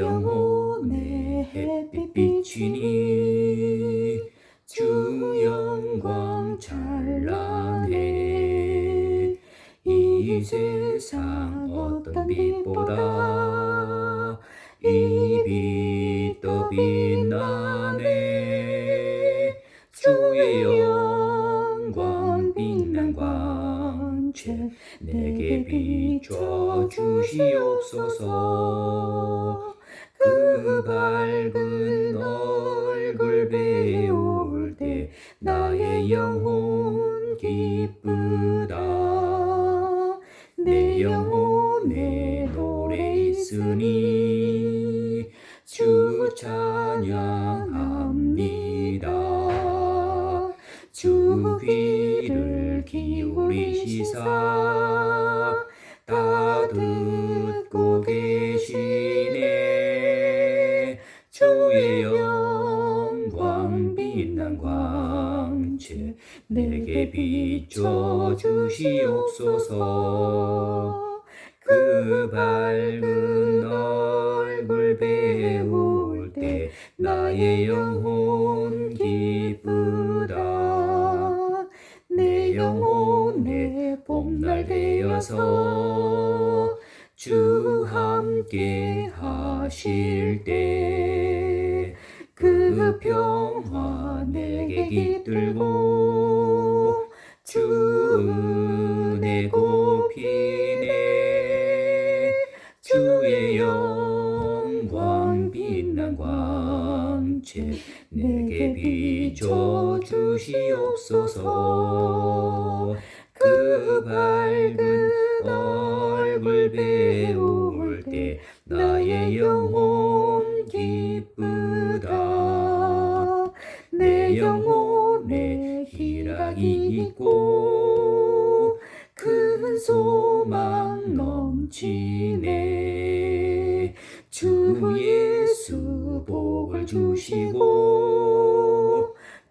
영혼의 햇빛 비치니 주 영광 찬란해. 이 세상 어떤 빛보다 이빛더 빛나네. 주의 영 광채 내게 비춰 주시옵소서. 그 밝은 얼굴 배울 때 나의 영혼 기쁘다. 내 영혼에 노래 있으니 주 찬양합니다 기울이시사 다 듣고 계시네. 주의 영광 빛난 광채 내게 비춰 주시옵소서. 그 밝은 얼굴 배울 때 나의 영 날 되어서 주 함께 하실 때 그 평화 내게 깃들고 주 은혜 곱히네 주의 영광 빛난 광채 내게 비춰 주시옵소서 그 밝은 얼굴 배울 때 나의 영혼 기쁘다. 내 영혼에 희락이 있고 큰 소망 넘치네. 주 예수 복을 주시고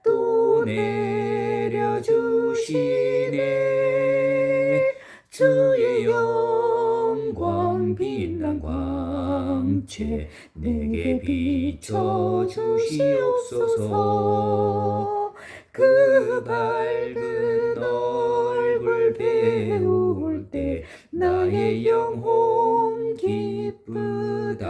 또 내려주시네 주의 영광 빛난 광채 내게 비춰 주시옵소서. 그 밝은 얼굴 배울 때 나의 영혼 기쁘다